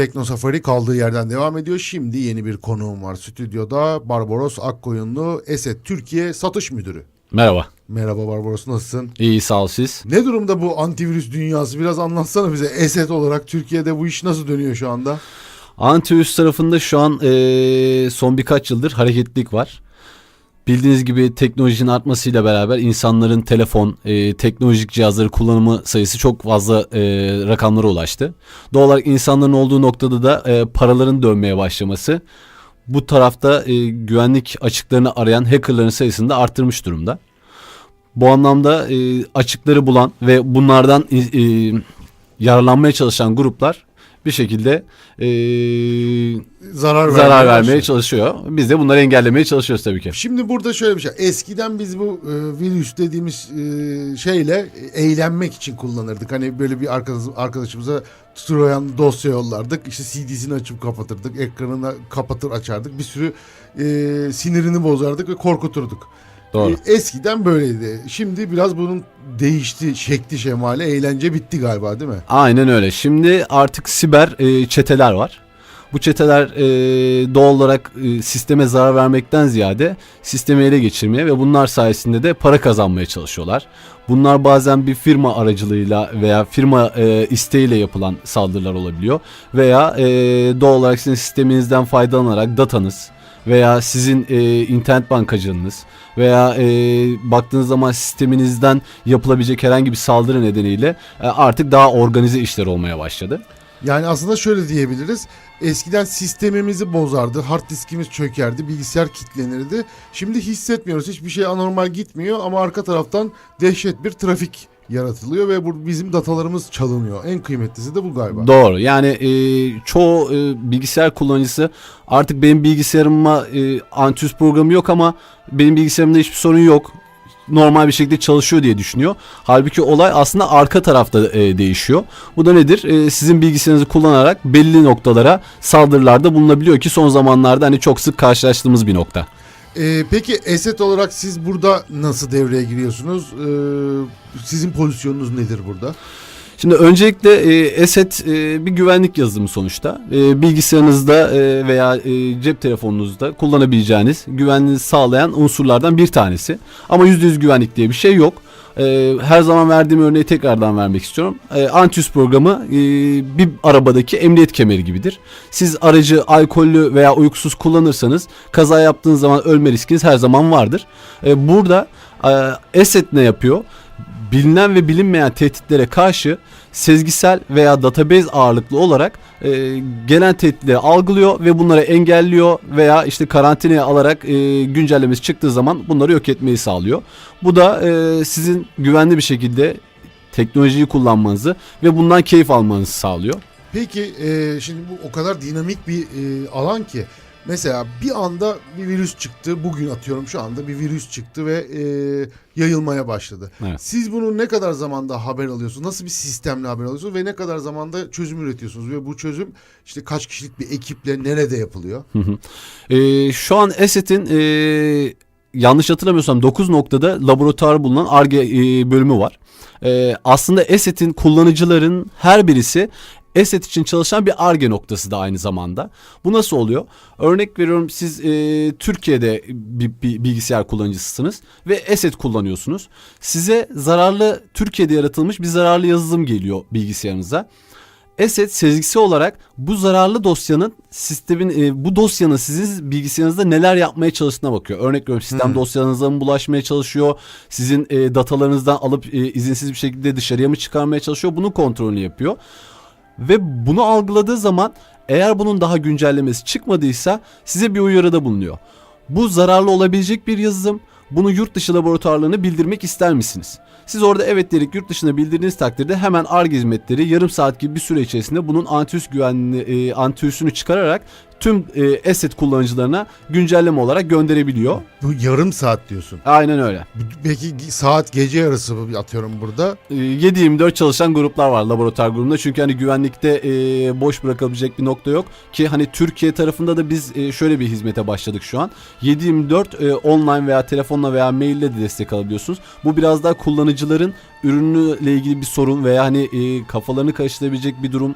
Tekno Safari kaldığı yerden devam ediyor. Şimdi yeni bir konuğum var stüdyoda. Barbaros Akkoyunlu, Eset Türkiye Satış Müdürü. Merhaba. Merhaba Barbaros nasılsın? İyi sağ ol siz. Ne durumda bu antivirüs dünyası? Biraz anlatsana bize. Eset olarak Türkiye'de bu iş nasıl dönüyor şu anda? Antivirüs tarafında şu an eee, son birkaç yıldır hareketlilik var. Bildiğiniz gibi teknolojinin artmasıyla beraber insanların telefon, eee, teknolojik cihazları kullanımı sayısı çok fazla eee, rakamlara ulaştı. Doğal olarak insanların olduğu noktada da eee, paraların dönmeye başlaması bu tarafta eee, güvenlik açıklarını arayan hackerların sayısını da arttırmış durumda. Bu anlamda eee, açıkları bulan ve bunlardan eee, yararlanmaya çalışan gruplar bir şekilde eee, Zarar, zarar vermeye başlıyor. çalışıyor. Biz de bunları engellemeye çalışıyoruz tabii ki. Şimdi burada şöyle bir şey. Eskiden biz bu e, virüs dediğimiz e, şeyle e, eğlenmek için kullanırdık. Hani böyle bir arkadaş, arkadaşımıza Trojan dosya yollardık. İşte CD'sini açıp kapatırdık. Ekranını kapatır açardık. Bir sürü e, sinirini bozardık ve korkuturduk. Doğru. E, eskiden böyleydi. Şimdi biraz bunun değişti şekli şemali. Eğlence bitti galiba değil mi? Aynen öyle. Şimdi artık siber e, çeteler var. Bu çeteler e, doğal olarak e, sisteme zarar vermekten ziyade sistemi ele geçirmeye ve bunlar sayesinde de para kazanmaya çalışıyorlar. Bunlar bazen bir firma aracılığıyla veya firma e, isteğiyle yapılan saldırılar olabiliyor. Veya e, doğal olarak sizin sisteminizden faydalanarak datanız veya sizin e, internet bankacılığınız veya e, baktığınız zaman sisteminizden yapılabilecek herhangi bir saldırı nedeniyle e, artık daha organize işler olmaya başladı. Yani aslında şöyle diyebiliriz. Eskiden sistemimizi bozardı, hard diskimiz çökerdi, bilgisayar kilitlenirdi. Şimdi hissetmiyoruz, hiçbir şey anormal gitmiyor ama arka taraftan dehşet bir trafik yaratılıyor ve bu bizim datalarımız çalınıyor. En kıymetlisi de bu galiba. Doğru. Yani e, çoğu e, bilgisayar kullanıcısı artık benim bilgisayarıma e, antivirüs programı yok ama benim bilgisayarımda hiçbir sorun yok. Normal bir şekilde çalışıyor diye düşünüyor. Halbuki olay aslında arka tarafta e, değişiyor. Bu da nedir? E, sizin bilgisayarınızı kullanarak belli noktalara saldırılarda bulunabiliyor ki son zamanlarda hani çok sık karşılaştığımız bir nokta. Ee, peki eset olarak siz burada nasıl devreye giriyorsunuz? Ee, sizin pozisyonunuz nedir burada? Şimdi öncelikle e, ESET e, bir güvenlik yazılımı sonuçta. E, bilgisayarınızda e, veya e, cep telefonunuzda kullanabileceğiniz güvenliğinizi sağlayan unsurlardan bir tanesi. Ama %100 güvenlik diye bir şey yok. E, her zaman verdiğim örneği tekrardan vermek istiyorum. E, antivirüs programı e, bir arabadaki emniyet kemeri gibidir. Siz aracı alkollü veya uykusuz kullanırsanız kaza yaptığınız zaman ölme riskiniz her zaman vardır. Burada e, ESET ne yapıyor? Bilinen ve bilinmeyen tehditlere karşı sezgisel veya database ağırlıklı olarak e, gelen tehditleri algılıyor ve bunları engelliyor veya işte karantinaya alarak e, güncellemesi çıktığı zaman bunları yok etmeyi sağlıyor. Bu da e, sizin güvenli bir şekilde teknolojiyi kullanmanızı ve bundan keyif almanızı sağlıyor. Peki e, şimdi bu o kadar dinamik bir e, alan ki mesela bir anda bir virüs çıktı. Bugün atıyorum şu anda bir virüs çıktı ve e, yayılmaya başladı. Evet. Siz bunu ne kadar zamanda haber alıyorsunuz? Nasıl bir sistemle haber alıyorsunuz ve ne kadar zamanda çözüm üretiyorsunuz? Ve bu çözüm işte kaç kişilik bir ekiple nerede yapılıyor? E, şu an ESET'in e, yanlış hatırlamıyorsam 9 noktada laboratuvar bulunan ARGE e, bölümü var. E, aslında ESET'in kullanıcıların her birisi ESET için çalışan bir ARGE noktası da aynı zamanda. Bu nasıl oluyor? Örnek veriyorum siz e, Türkiye'de bir, bir bilgisayar kullanıcısısınız ve ESET kullanıyorsunuz. Size zararlı Türkiye'de yaratılmış bir zararlı yazılım geliyor bilgisayarınıza. ESET sezgisi olarak bu zararlı dosyanın sistemin e, bu dosyanın sizin bilgisayarınızda neler yapmaya çalıştığına bakıyor. Örnek veriyorum sistem Hmm. dosyalarınıza mı bulaşmaya çalışıyor? Sizin e, datalarınızdan alıp e, izinsiz bir şekilde dışarıya mı çıkarmaya çalışıyor? Bunun kontrolünü yapıyor. Ve bunu algıladığı zaman eğer bunun daha güncellemesi çıkmadıysa size bir uyarıda bulunuyor. Bu zararlı olabilecek bir yazılım. Bunu yurt dışı laboratuvarlarına bildirmek ister misiniz? Siz orada evet diyerek yurt dışına bildirdiğiniz takdirde hemen ARGE hizmetleri yarım saat gibi bir süre içerisinde bunun antivirüs güvenliğini, e, antivirüsünü çıkararak tüm e, asset kullanıcılarına güncelleme olarak gönderebiliyor. Bu yarım saat diyorsun. Aynen öyle. Peki saat gece yarısı mı atıyorum burada? E, 7-24 çalışan gruplar var laboratuvar grubunda. Çünkü hani güvenlikte e, boş bırakabilecek bir nokta yok. Ki hani Türkiye tarafında da biz e, şöyle bir hizmete başladık şu an. 7-24 e, online veya telefonla veya maille de destek alabiliyorsunuz. Bu biraz daha kullanıcıların ürünle ilgili bir sorun veya hani e, kafalarını karıştırabilecek bir durum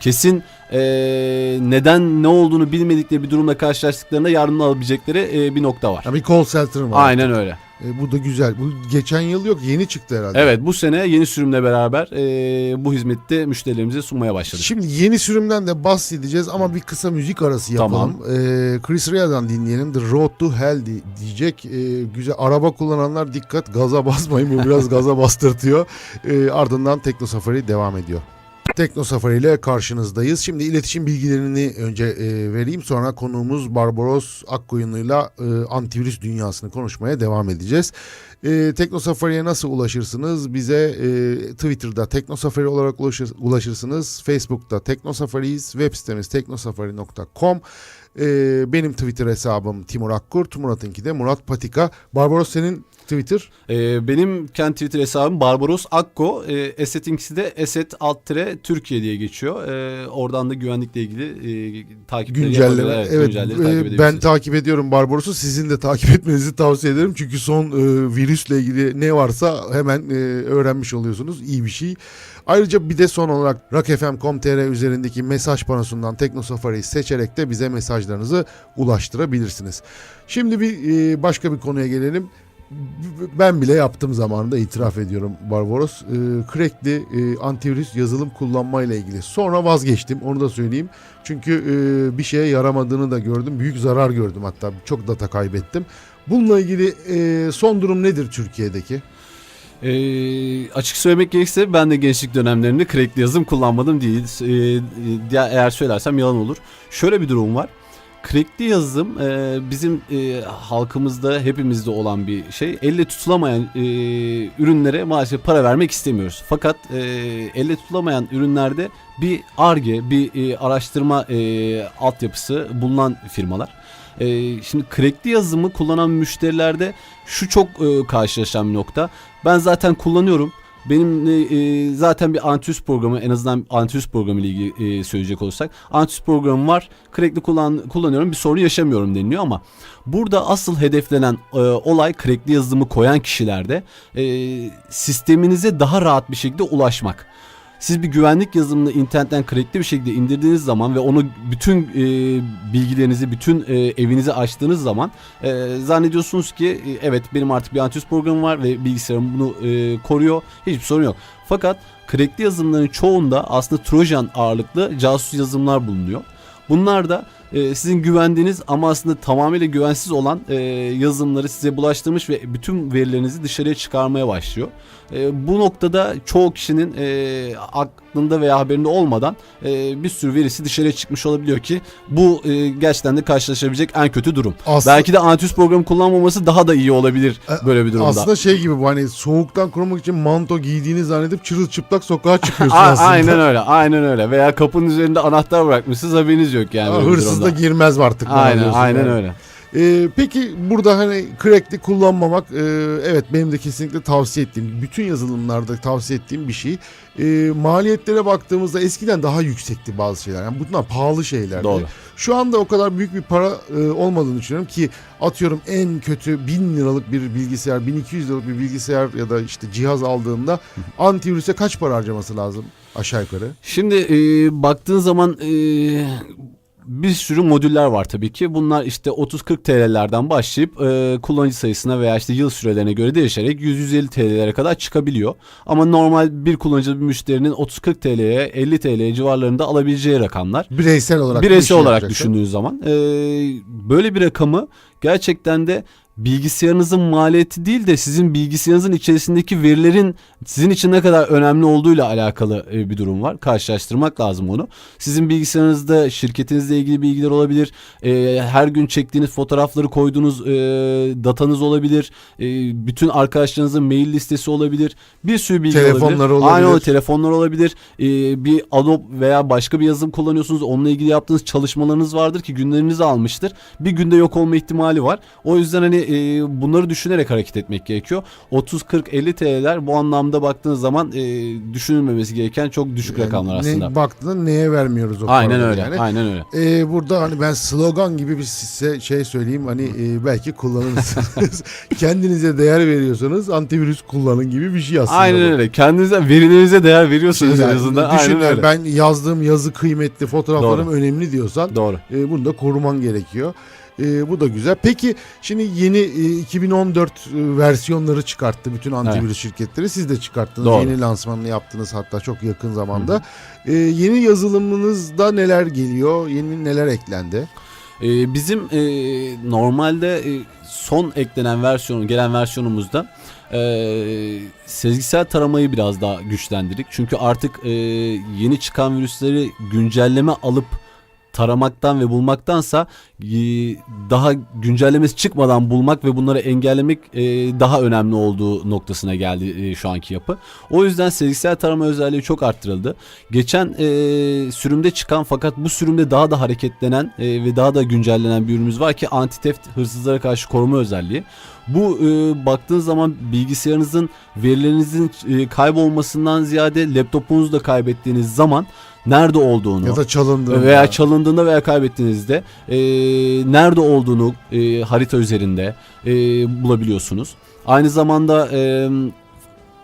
kesin e, neden ne olduğunu bilmedikleri bir durumla karşılaştıklarında yardım alabilecekleri e, bir nokta var. Ya bir call center var. Aynen öyle. E, bu da güzel. Bu geçen yıl yok yeni çıktı herhalde. Evet bu sene yeni sürümle beraber e, bu hizmeti müşterilerimize sunmaya başladık. Şimdi yeni sürümden de bahsedeceğiz ama bir kısa müzik arası yapalım. Tamam. Ee, Chris Rea'dan dinleyelim. The Road to Hell di- diyecek. Ee, güzel. Araba kullananlar dikkat gaza basmayın. Bu biraz gaza bastırtıyor. Ee, ardından Tekno Safari devam ediyor. Tekno Safari ile karşınızdayız. Şimdi iletişim bilgilerini önce e, vereyim. Sonra konuğumuz Barbaros Akkoyunlu'yla e, antivirüs dünyasını konuşmaya devam edeceğiz. E, Tekno Safari'ye nasıl ulaşırsınız? Bize e, Twitter'da Tekno Safari olarak ulaşır, ulaşırsınız. Facebook'ta Tekno Safari'yiz. Web sitemiz teknosafari.com. E, benim Twitter hesabım Timur Akkurt. Murat'ınki de Murat Patika. Barbaros senin Twitter? E, benim kendi Twitter hesabım Barbaros Akko. E, Eset'inkisi de Eset alt tire Türkiye diye geçiyor. E, oradan da güvenlikle ilgili e, takipleri Güncelleme. Evet, Evet, güncelleri e, takip ben takip ediyorum Barbaros'u. Sizin de takip etmenizi tavsiye ederim. Çünkü son e, virüsle ilgili ne varsa hemen e, öğrenmiş oluyorsunuz. İyi bir şey. Ayrıca bir de son olarak rockfm.com.tr üzerindeki mesaj panosundan Tekno Safari'yi seçerek de bize mesajlarınızı ulaştırabilirsiniz. Şimdi bir e, başka bir konuya gelelim. Ben bile yaptım zamanında itiraf ediyorum Barbaros. E, crackli e, antivirüs yazılım kullanmayla ilgili. Sonra vazgeçtim onu da söyleyeyim. Çünkü e, bir şeye yaramadığını da gördüm. Büyük zarar gördüm hatta. Çok data kaybettim. Bununla ilgili e, son durum nedir Türkiye'deki? E, açık söylemek gerekirse ben de gençlik dönemlerinde crackli yazılım kullanmadım değil. E, ya eğer söylersem yalan olur. Şöyle bir durum var. Crackli yazılım e, bizim e, halkımızda hepimizde olan bir şey. Elle tutulamayan e, ürünlere maalesef para vermek istemiyoruz. Fakat e, elle tutulamayan ürünlerde bir ARGE, bir e, araştırma e, altyapısı bulunan firmalar. E, şimdi crackli yazılımı kullanan müşterilerde şu çok e, karşılaşan bir nokta. Ben zaten kullanıyorum. Benim e, zaten bir antivirüs programı en azından antivirüs programı ile ilgili e, söyleyecek olursak antivirüs programım var. Crackli kullan, kullanıyorum bir sorun yaşamıyorum deniliyor ama burada asıl hedeflenen e, olay crackli yazılımı koyan kişilerde e, sisteminize daha rahat bir şekilde ulaşmak. Siz bir güvenlik yazılımını internetten crackli bir şekilde indirdiğiniz zaman ve onu bütün e, bilgilerinizi, bütün e, evinizi açtığınız zaman e, zannediyorsunuz ki e, evet benim artık bir antivirüs programım var ve bilgisayarım bunu e, koruyor. Hiçbir sorun yok. Fakat crackli yazılımların çoğunda aslında Trojan ağırlıklı casus yazılımlar bulunuyor. Bunlar da e, sizin güvendiğiniz ama aslında tamamıyla güvensiz olan e, yazılımları size bulaştırmış ve bütün verilerinizi dışarıya çıkarmaya başlıyor. E, bu noktada çoğu kişinin e, aklında veya haberinde olmadan e, bir sürü verisi dışarıya çıkmış olabiliyor ki bu e, gerçekten de karşılaşabilecek en kötü durum. Aslında, Belki de antivirüs programı kullanmaması daha da iyi olabilir böyle bir durumda. aslında şey gibi bu hani soğuktan korumak için manto giydiğini zannedip çırılçıplak sokağa çıkıyorsun aslında. aynen öyle, aynen öyle. Veya kapının üzerinde anahtar bırakmışsınız haberiniz yok yani. Hırsız da durumda. girmez artık. Aynen, aynen yani. öyle. Ee, peki burada hani crackli kullanmamak e, evet benim de kesinlikle tavsiye ettiğim bütün yazılımlarda tavsiye ettiğim bir şey. Ee, maliyetlere baktığımızda eskiden daha yüksekti bazı şeyler. Yani bunlar pahalı şeylerdi. Doğru. Şu anda o kadar büyük bir para e, olmadığını düşünüyorum ki atıyorum en kötü 1000 liralık bir bilgisayar, 1200 liralık bir bilgisayar ya da işte cihaz aldığında antivirüse kaç para harcaması lazım aşağı yukarı? Şimdi e, baktığın zaman e, bir sürü modüller var tabii ki. Bunlar işte 30-40 TL'lerden başlayıp e, kullanıcı sayısına veya işte yıl sürelerine göre değişerek 100-150 TL'lere kadar çıkabiliyor. Ama normal bir kullanıcı bir müşterinin 30-40 TL'ye 50 TL civarlarında alabileceği rakamlar. Bireysel olarak. bir Bireysel şey olarak düşündüğün zaman e, böyle bir rakamı gerçekten de bilgisayarınızın maliyeti değil de sizin bilgisayarınızın içerisindeki verilerin sizin için ne kadar önemli olduğuyla alakalı e, bir durum var. Karşılaştırmak lazım onu. Sizin bilgisayarınızda şirketinizle ilgili bilgiler olabilir. E, her gün çektiğiniz fotoğrafları koyduğunuz e, datanız olabilir. Bütün arkadaşlarınızın mail listesi olabilir. Bir sürü bilgi Telefonları olabilir. Aynen olabilir. öyle telefonlar olabilir. Bir Adobe veya başka bir yazılım kullanıyorsunuz. Onunla ilgili yaptığınız çalışmalarınız vardır ki günlerinizi almıştır. Bir günde yok olma ihtimali var. O yüzden hani e, bunları düşünerek hareket etmek gerekiyor. 30 40 50 TL'ler bu anlamda baktığınız zaman e, düşünülmemesi gereken çok düşük Yani rakamlar ne- aslında. baktığında neye vermiyoruz o aynen öyle. yani. Aynen öyle. Ee, burada hani ben slogan gibi bir size şey söyleyeyim hani e, belki kullanırsınız. Kendinize değer veriyorsanız antivirüs kullanın gibi bir şey aslında. Aynen bu. öyle. Kendinize verilerinize değer veriyorsunuz Şimdi en azından. düşün Aynen öyle. ben yazdığım yazı kıymetli, fotoğraflarım Doğru. önemli diyorsan Doğru. e, bunu da koruman gerekiyor. E, bu da güzel. Peki şimdi yeni e, 2014 e, versiyonları çıkarttı bütün antivirüs şirketleri. Siz de çıkarttınız. Doğru. Yeni lansmanını yaptınız hatta çok yakın zamanda. E, yeni yazılımınızda neler geliyor? Yeni neler eklendi? Ee, bizim e, normalde e, son eklenen versiyon, gelen versiyonumuzda e, sezgisel taramayı biraz daha güçlendirdik. Çünkü artık e, yeni çıkan virüsleri güncelleme alıp taramaktan ve bulmaktansa e, daha güncellemesi çıkmadan bulmak ve bunları engellemek e, daha önemli olduğu noktasına geldi e, şu anki yapı. O yüzden sezgisel tarama özelliği çok arttırıldı. Geçen sürümde çıkan fakat bu sürümde daha da hareketlenen ve daha da güncellenen bir ürünümüz var ki anti-theft hırsızlara karşı koruma özelliği. Bu e, baktığınız zaman bilgisayarınızın verilerinizin e, kaybolmasından ziyade laptopunuzu da kaybettiğiniz zaman nerede olduğunu Ya da çalındı. veya çalındığında veya kaybettiğinizde e, nerede olduğunu e, harita üzerinde e, bulabiliyorsunuz. Aynı zamanda e,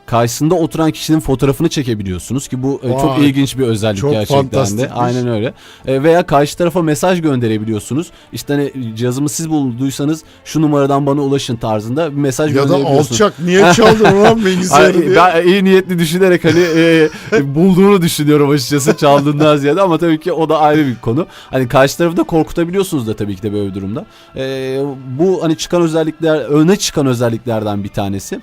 karşısında oturan kişinin fotoğrafını çekebiliyorsunuz ki bu e, çok Vay, ilginç bir özellik çok gerçekten de. Aynen öyle. E, veya karşı tarafa mesaj gönderebiliyorsunuz. İşte hani cihazımı siz bulduysanız şu numaradan bana ulaşın tarzında bir mesaj ya da gönderebiliyorsunuz. alçak niye çaldın lan bilgisayarı Ay, diye. ben iyi niyetli düşünerek hani e, bulduğunu düşünüyorum açıkçası çaldığından ziyade ama tabii ki o da ayrı bir konu. Hani karşı tarafı da korkutabiliyorsunuz da tabii ki de böyle bir durumda. E, bu hani çıkan özellikler öne çıkan özelliklerden bir tanesi.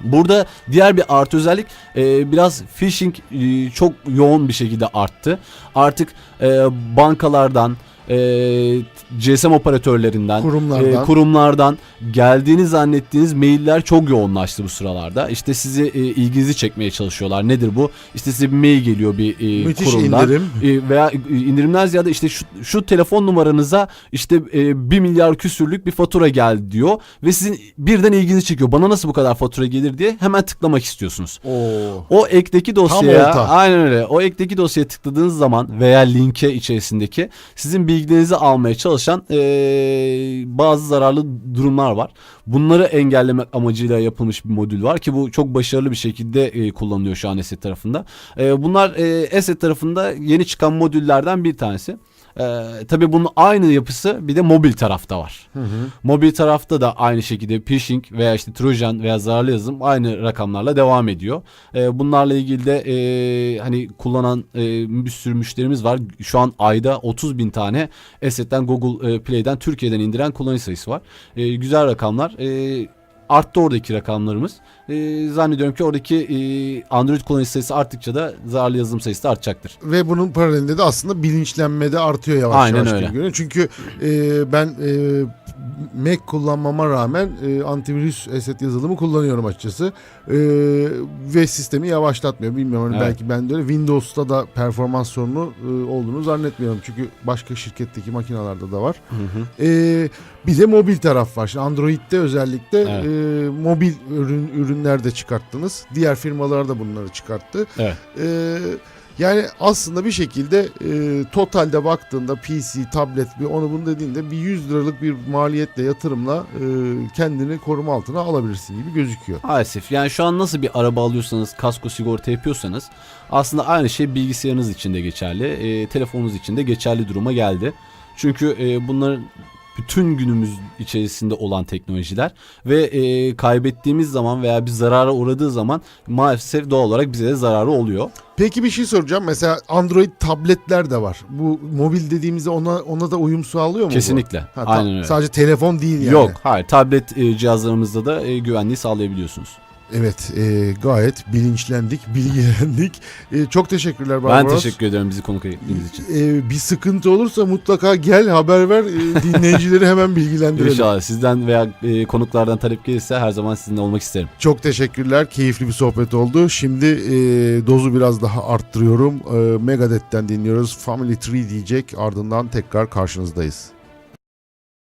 Burada diğer bir artı özellik e, biraz phishing e, çok yoğun bir şekilde arttı. Artık e, bankalardan, GSM operatörlerinden, Kurumlardan. e, kurumlardan geldiğini zannettiğiniz mailler çok yoğunlaştı bu sıralarda. İşte sizi e, ilginizi çekmeye çalışıyorlar. Nedir bu? İşte size bir mail geliyor bir e, Müthiş kurumdan. indirim. E, veya e, indirimden ziyade işte şu, şu telefon numaranıza işte e, 1 milyar küsürlük bir fatura geldi diyor ve sizin birden ilginizi çekiyor. Bana nasıl bu kadar fatura gelir diye hemen tıklamak istiyorsunuz. Oo. O ekteki dosyaya aynen öyle. O ekteki dosyaya tıkladığınız zaman veya linke içerisindeki sizin bilgilerinizi almaya çalışan eee, bazı zararlı durumlar var. Bunları engellemek amacıyla yapılmış bir modül var ki bu çok başarılı bir şekilde eee, kullanılıyor şu an Eset tarafında. Eee, bunlar eee Eset tarafında yeni çıkan modüllerden bir tanesi. Ee, tabii bunun aynı yapısı bir de mobil tarafta var. Mobil tarafta da aynı şekilde phishing veya işte trojan veya zararlı yazılım aynı rakamlarla devam ediyor. Ee, bunlarla ilgili de e, hani kullanan e, bir sürü müşterimiz var. Şu an ayda 30 bin tane Asset'ten Google e, Play'den Türkiye'den indiren kullanıcı sayısı var. E, güzel rakamlar. E, arttı oradaki rakamlarımız. E, zannediyorum ki oradaki e, Android kullanıcı sayısı arttıkça da zararlı yazılım sayısı da artacaktır. Ve bunun paralelinde de aslında bilinçlenme de artıyor yavaş Aynen yavaş öyle. gibi görünüyor. Çünkü e, ben e, Mac kullanmama rağmen e, antivirüs eset yazılımı kullanıyorum açıkçası. E, ve sistemi yavaşlatmıyor. Bilmiyorum hani Evet. belki ben de öyle. Windows'ta da performans sorunu e, olduğunu zannetmiyorum. Çünkü başka şirketteki makinalarda da var. E, bir de mobil taraf var. Şimdi Android'de özellikle Evet. e, mobil ürün ürünler de çıkarttınız. Diğer firmalar da bunları çıkarttı. Evet. Ee, yani aslında bir şekilde e, totalde baktığında PC, tablet bir onu bunu dediğinde bir 100 liralık bir maliyetle yatırımla e, kendini koruma altına alabilirsin gibi gözüküyor. Maalesef yani şu an nasıl bir araba alıyorsanız kasko sigorta yapıyorsanız aslında aynı şey bilgisayarınız için de geçerli e, telefonunuz için de geçerli duruma geldi. Çünkü e, bunların bütün günümüz içerisinde olan teknolojiler ve e, kaybettiğimiz zaman veya bir zarara uğradığı zaman maalesef doğal olarak bize de zararı oluyor. Peki bir şey soracağım. Mesela Android tabletler de var. Bu mobil dediğimizde ona ona da uyum sağlıyor mu? bu? Kesinlikle. Ha, ta- Aynen öyle. Sadece telefon değil yani. Yok hayır tablet e, cihazlarımızda da e, güvenliği sağlayabiliyorsunuz. Evet e, gayet bilinçlendik, bilgilendik. E, çok teşekkürler Ben Barbaros. teşekkür ederim bizi konuk ettiğiniz için. E, bir sıkıntı olursa mutlaka gel haber ver e, dinleyicileri hemen bilgilendirelim. İnşallah sizden veya e, konuklardan talep gelirse her zaman sizinle olmak isterim. Çok teşekkürler. Keyifli bir sohbet oldu. Şimdi e, dozu biraz daha arttırıyorum. E, Megadeth'ten dinliyoruz. Family Tree diyecek. Ardından tekrar karşınızdayız.